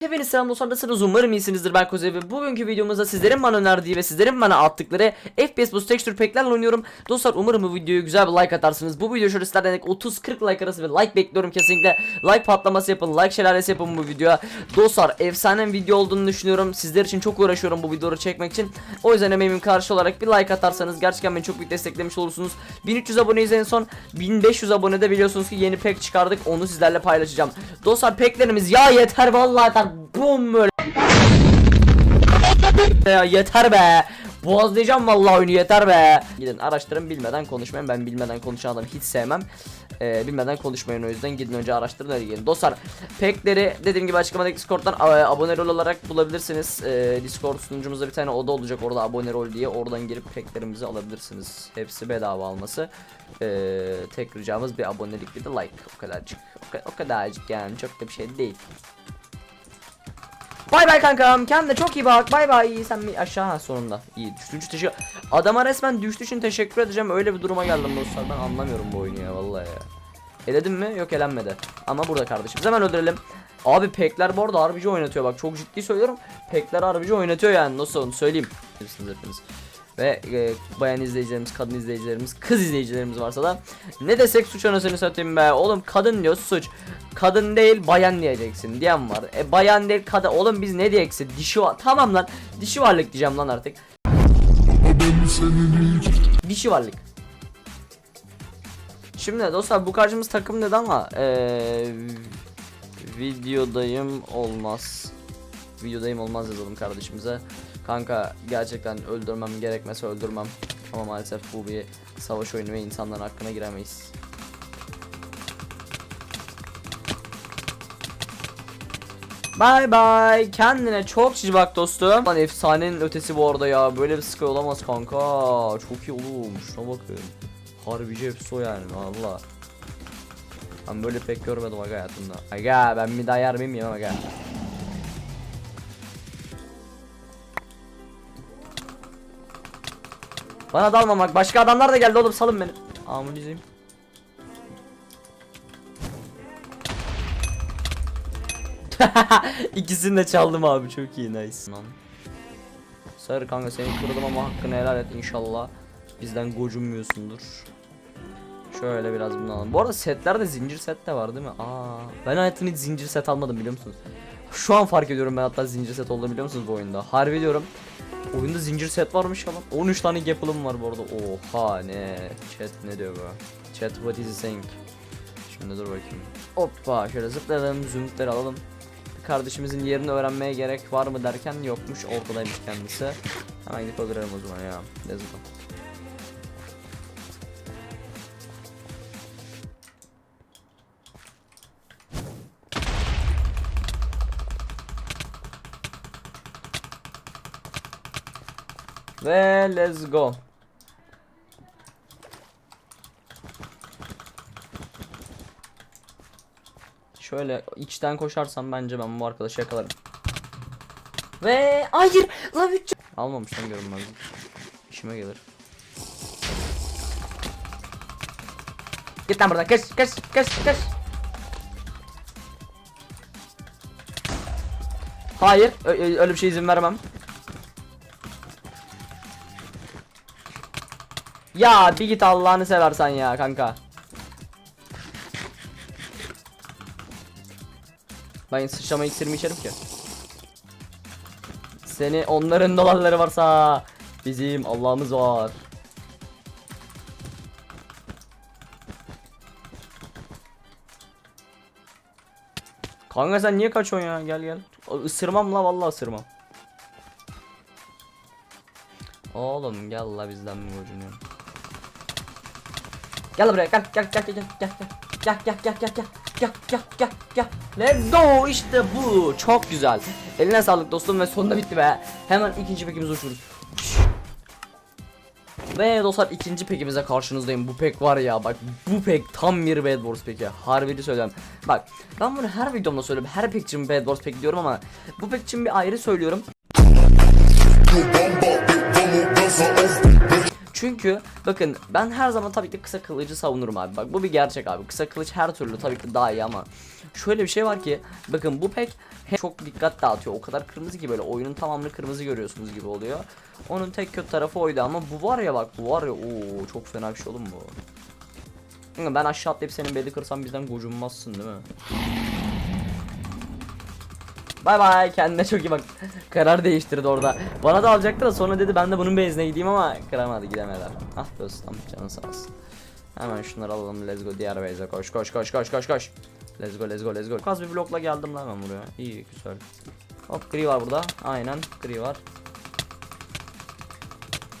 Hepiniz selam dostlar nasılsınız? Umarım iyisinizdir ben Kozey ve bugünkü videomuzda sizlerin bana önerdiği ve sizlerin bana attıkları FPS Boost Texture Pack'lerle oynuyorum. Dostlar umarım bu videoya güzel bir like atarsınız. Bu video şöyle sizlerden 30-40 like arası bir like bekliyorum kesinlikle. Like patlaması yapın like şelalesi yapın bu videoya. Dostlar efsane bir video olduğunu düşünüyorum. Sizler için çok uğraşıyorum bu videoları çekmek için. O yüzden emeğimin karşı olarak bir like atarsanız gerçekten beni çok büyük desteklemiş olursunuz. 1300 aboneyiz en son 1500 abonede biliyorsunuz ki yeni pack çıkardık onu sizlerle paylaşacağım. Dostlar packlerimiz ya yeter vallahi yeter Bum böyle ya yeter be. Boğazlayacağım vallahi oyunu yeter be. Gidin araştırın bilmeden konuşmayın. Ben bilmeden konuşan adamı hiç sevmem. Ee, bilmeden konuşmayın o yüzden gidin önce araştırın öyle gelin. Dostlar packleri dediğim gibi açıklamadaki Discord'dan e, abone rol olarak bulabilirsiniz. E, Discord sunucumuzda bir tane oda olacak orada abone rol diye. Oradan girip packlerimizi alabilirsiniz. Hepsi bedava alması. E, tek ricamız bir abonelik bir de like. O kadarcık. O, o kadarcık yani çok da bir şey değil. Bay bay kankam. Kendine çok iyi bak. Bay bay. Sen bir aşağı? Sonunda. İyi düştüğün için teşekkür adama resmen düştüğü için teşekkür edeceğim. Öyle bir duruma geldim dostlar. Ben anlamıyorum bu oyunu ya vallahi ya. Eledim mi? Yok elenmedi. Ama burada kardeşim. Hemen öldürelim. Abi pekler bu arada harbici oynatıyor. Bak çok ciddi söylüyorum. Pekler harbici oynatıyor yani. Nasıl onu söyleyeyim? Bilirsiniz hepiniz ve e, bayan izleyicilerimiz, kadın izleyicilerimiz, kız izleyicilerimiz varsa da ne desek suç anasını satayım be. Oğlum kadın diyor suç. Kadın değil bayan diyeceksin diyen var. E bayan değil kadın. Oğlum biz ne diyeceksin? Dişi var. Tamam lan. Dişi varlık diyeceğim lan artık. Dişi varlık. Şimdi dostlar bu karşımız takım dedi ama eee videodayım olmaz. Videodayım olmaz yazalım kardeşimize. Kanka gerçekten öldürmem gerekmese öldürmem. Ama maalesef bu bir savaş oyunu ve insanların hakkına giremeyiz. Bye bye. Kendine çok cici bak dostum. Lan efsanenin ötesi bu arada ya. Böyle bir sıkı olamaz kanka. Çok iyi oğlum. Şuna bakın. Harbici hepsi yani valla. Ben böyle pek görmedim aga hayatımda. Aga ben bir daha yer miyim yemem aga. Bana dalmamak. Başka adamlar da geldi oğlum salın beni. Amulizim. İkisini de çaldım abi çok iyi nice. Lan. Sarı kanka seni kırdım ama hakkını helal et inşallah. Bizden gocunmuyorsundur. Şöyle biraz bunu alalım. Bu arada setlerde zincir set de var değil mi? Aa, ben hayatımda hiç zincir set almadım biliyor musunuz? Şu an fark ediyorum ben hatta zincir set olduğunu biliyor musunuz bu oyunda? Harbi diyorum. Oyunda zincir set varmış ya lan. 13 tane gapılım var bu arada. Oha ne? Chat ne diyor bu? Chat what is saying? Şimdi dur bakayım. Hoppa şöyle zıplayalım zümrütleri alalım. Kardeşimizin yerini öğrenmeye gerek var mı derken yokmuş ortadaymış kendisi. Hemen gidip öldürelim o zaman ya. Let's go. Ve let's go. Şöyle içten koşarsam bence ben bu arkadaşı yakalarım. Ve hayır la üç almamıştan görünmez. İşime gelir. Git lan buradan kış kış kış kış. Hayır öyle bir şey izin vermem. Ya bir git Allah'ını seversen ya kanka. Ben sıçrama iksirimi içerim ki. Seni onların dolarları varsa bizim Allah'ımız var. Kanka sen niye kaçıyorsun ya? Gel gel. Isırmam la vallahi ısırmam. Oğlum gel la bizden mi gocunuyorsun? Gel buraya gel gel gel gel gel gel gel gel gel gel gel gel gel gel Let's go işte bu çok güzel Eline sağlık dostum ve sonunda bitti be Hemen ikinci pekimizi uçuruz Ve dostlar ikinci pekimize karşınızdayım Bu pek var ya bak bu pek tam bir Bad Wars peki Harbili söylüyorum Bak ben bunu her videomda söylüyorum Her pek için Bad Wars pek diyorum ama Bu pek için bir ayrı söylüyorum Çünkü bakın ben her zaman tabii ki kısa kılıcı savunurum abi. Bak bu bir gerçek abi. Kısa kılıç her türlü tabii ki daha iyi ama şöyle bir şey var ki bakın bu pek çok dikkat dağıtıyor. O kadar kırmızı ki böyle oyunun tamamını kırmızı görüyorsunuz gibi oluyor. Onun tek kötü tarafı oydu ama bu var ya bak bu var ya ooo çok fena bir şey oğlum bu. Ben aşağı atlayıp senin beli kırsam bizden gocunmazsın değil mi? Bay bay kendine çok iyi bak. Karar değiştirdi orada. Bana da alacaktı da sonra dedi ben de bunun bezine gideyim ama kıramadı gidemediler. Ah dostum canı sağ olsun. Hemen şunları alalım let's go diğer base'e koş koş koş koş koş koş. Let's go let's go let's go. Az bir blokla geldim lan ben buraya. İyi güzel. Hop gri var burada. Aynen gri var.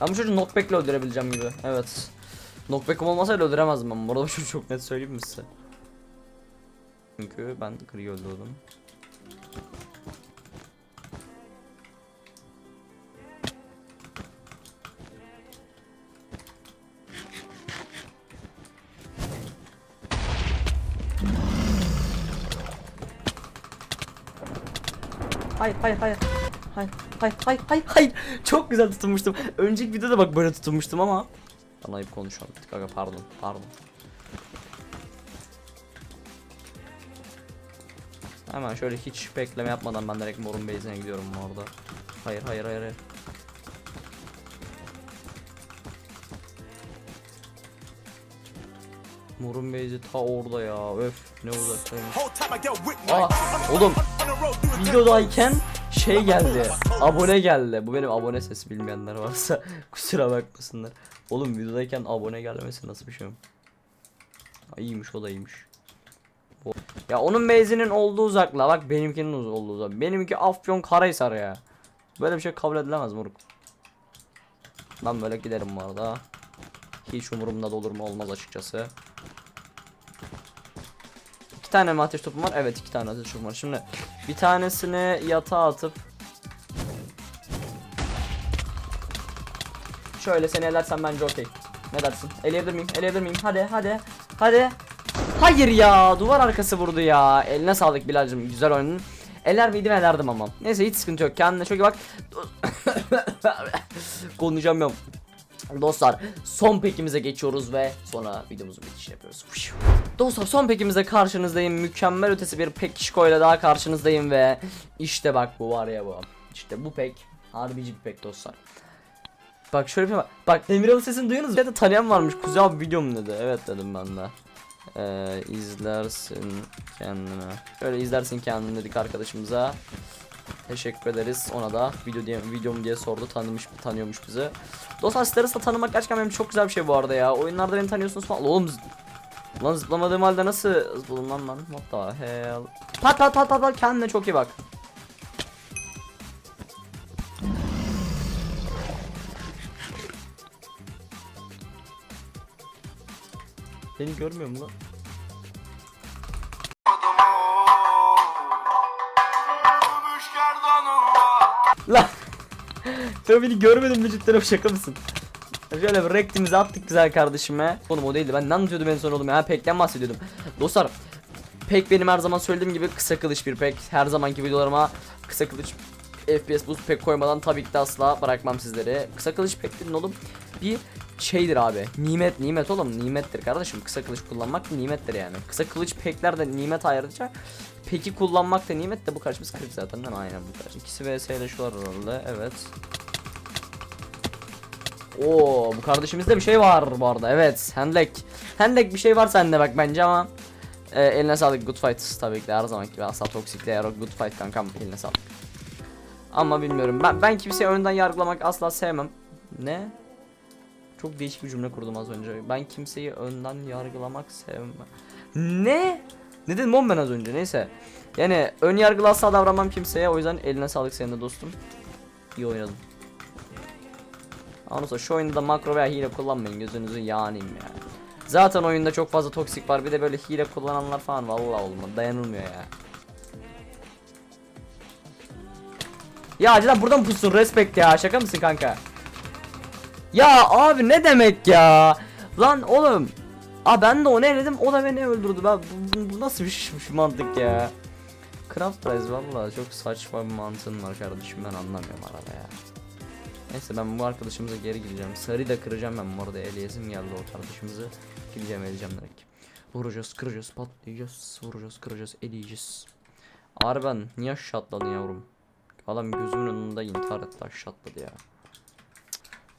Ben bu çocuğu knockback'le öldürebileceğim gibi. Evet. Knockback'ım olmasaydı öldüremezdim ben. Bu arada bu çocuğu çok net söyleyeyim mi size? Çünkü ben gri öldürdüm. Hayır hayır hayır. Hayır hayır hayır hayır hayır. Çok güzel tutunmuştum. Önceki videoda bak böyle tutunmuştum ama. Bana ayıp konuşalım. Kanka pardon pardon. Hemen şöyle hiç bekleme yapmadan ben direkt morun base'ine gidiyorum orada. Hayır hayır hayır hayır. Morun base'i ta orada ya. Öf ne uzaktaymış. Aa, oğlum videodayken şey geldi. Abone geldi. Bu benim abone sesi bilmeyenler varsa kusura bakmasınlar. Oğlum videodayken abone gelmesi nasıl bir şey? Ha, İyiymiş o da iyiymiş. Ya onun base'inin olduğu uzakla bak benimkinin olduğu uzak. Benimki Afyon Karahisar ya. Böyle bir şey kabul edilemez moruk. Ben böyle giderim bu arada. Hiç umurumda da olur mu olmaz açıkçası. Tane mi ateş topum var? Evet iki tane ateş topum var. Şimdi bir tanesini yatağa atıp Şöyle seni elersen bence okey. Ne dersin? Eleyebilir miyim? Eleyebilir miyim? Hadi hadi. Hadi. Hayır ya duvar arkası vurdu ya. Eline sağlık Bilal'cim güzel oynadın. Eler miydim elerdim ama. Neyse hiç sıkıntı yok. Kendine çok iyi bak. Konuşamıyorum. Dostlar son pekimize geçiyoruz ve sonra videomuzu bitiş yapıyoruz. Dostlar son pekimizde karşınızdayım. Mükemmel ötesi bir pek ile daha karşınızdayım ve işte bak bu var ya bu. İşte bu pek harbici bir pek dostlar. Bak şöyle bir bak. Bak Emiral'ın sesini duyuyorsunuz. Ya da tanıyan varmış. Kuzey abi videom dedi. Evet dedim ben de. Ee, izlersin kendine. Şöyle izlersin kendini dedik arkadaşımıza. Teşekkür ederiz ona da video diye videom diye sordu tanımış tanıyormuş bizi. Dostlar Stars'ı tanımak gerçekten benim çok güzel bir şey bu arada ya. Oyunlarda beni tanıyorsunuz falan. Oğlum Lan zıplamadığım halde nasıl zıpladım lan lan? What the hell? Pat pat pat pat pat kendine çok iyi bak. Beni görmüyor mu lan? Lan Sen beni görmedin mi cidden şaka mısın? Şöyle bir rektimizi attık güzel kardeşime. Oğlum o değildi ben ne anlatıyordum en son oğlum ya pekten bahsediyordum. Dostlar pek benim her zaman söylediğim gibi kısa kılıç bir pek. Her zamanki videolarıma kısa kılıç FPS boost pek koymadan tabii ki de asla bırakmam sizleri. Kısa kılıç pek dedin oğlum bir şeydir abi. Nimet nimet oğlum nimettir kardeşim. Kısa kılıç kullanmak nimettir yani. Kısa kılıç pekler de nimet ayrıca. Peki kullanmak da nimet de bu karşımız 40 zaten değil mi? Aynen bu kadar. İkisi vs şu var herhalde. Evet. Oo bu kardeşimizde bir şey var bu arada. Evet. Handlek. Handlek bir şey var sende bak bence ama e, eline sağlık good fight tabii ki de her zamanki gibi asla toksikle yer good fight kankam eline sağlık. Ama bilmiyorum ben ben kimseyi önden yargılamak asla sevmem. Ne? Çok değişik bir cümle kurdum az önce. Ben kimseyi önden yargılamak sevmem. Ne? Ne dedim oğlum ben az önce neyse. Yani ön yargılı asla davranmam kimseye o yüzden eline sağlık senin de dostum. İyi oynadın. Sonra şu oyunda da makro veya hile kullanmayın gözünüzü yanayım ya. Zaten oyunda çok fazla toksik var bir de böyle hile kullananlar falan vallahi olmadı dayanılmıyor ya. Ya acıdan buradan pussun respect ya şaka mısın kanka? Ya abi ne demek ya? Lan oğlum. Aa ben de onu eledim o da beni öldürdü. Ben bu, bu- nasıl bir, ş- bir mantık ya? Craft Prize valla çok saçma bir mantığın var kardeşim ben anlamıyorum arada ya. Neyse ben bu arkadaşımıza geri gideceğim. Sarı da kıracağım ben bu arada Elias'ım geldi o kardeşimizi. Gideceğim edeceğim direkt. Vuracağız kıracağız patlayacağız. Vuracağız kıracağız eleyeceğiz. Arben niye aşağı atladın yavrum? Adam gözümün önünde intihar etti aşağı atladı ya.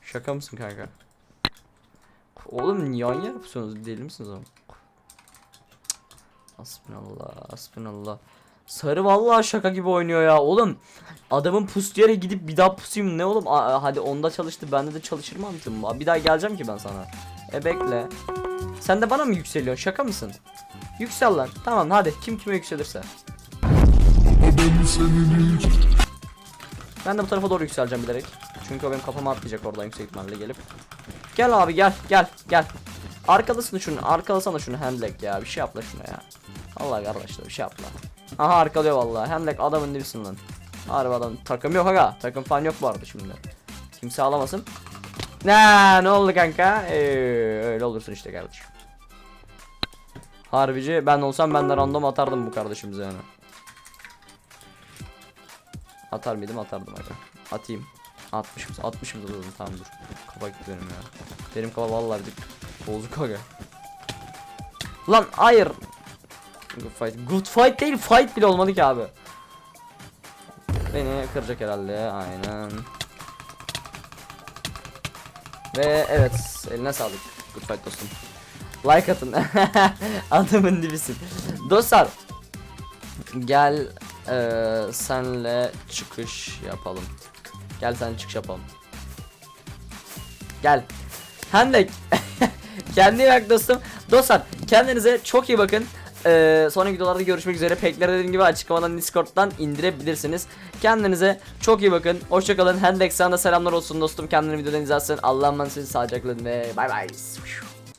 Şaka mısın kanka? Oğlum yan yapıyorsunuz? Deli misiniz oğlum? Asbinallah, asbinallah. Sarı vallahi şaka gibi oynuyor ya oğlum. Adamın pus yere gidip bir daha pusayım ne oğlum? Aa, hadi onda çalıştı bende de çalışır mantığım. Bir daha geleceğim ki ben sana. E bekle. Sen de bana mı yükseliyorsun? Şaka mısın? Yüksel lan. Tamam hadi kim kime yükselirse. Ben de bu tarafa doğru yükseleceğim bilerek. Çünkü o benim kafama atlayacak oradan yüksek ihtimalle gelip. Gel abi gel gel gel. Arkalasın şunu arkalasana şunu Handlek ya bir şey yap la şuna ya. Allah kardeşler bir şey yap la. Aha arkalıyor vallahi Handlek adamın dibisin lan. Harbi adam takım yok aga takım falan yok bu arada şimdi. Kimse alamasın. Ne ne oldu kanka? Ee, öyle olursun işte kardeşim. Harbici ben olsam ben de random atardım bu kardeşimize yani. Atar mıydım atardım aga. Atayım. 60 mı? 60 mı dedim tamam dur. Kafa gitti benim ya. Benim kafa vallahi bir bozuk aga. Lan hayır. Good fight. Good fight değil fight bile olmadı ki abi. Beni kıracak herhalde aynen. Ve evet eline sağlık. Good fight dostum. Like atın. Adamın dibisin. Dostlar. Gel eee senle çıkış yapalım. Gel sen çıkış yapalım. Gel. Hendek. Kendine bak dostum. Dostlar kendinize çok iyi bakın. Ee, sonraki videolarda görüşmek üzere. Pekleri dediğim gibi açıklamadan Discord'dan indirebilirsiniz. Kendinize çok iyi bakın. Hoşçakalın. Hendek sana da selamlar olsun dostum. Kendini videodan izlersin. Allah'a emanet olun. Sağlıcakla ve bay bay.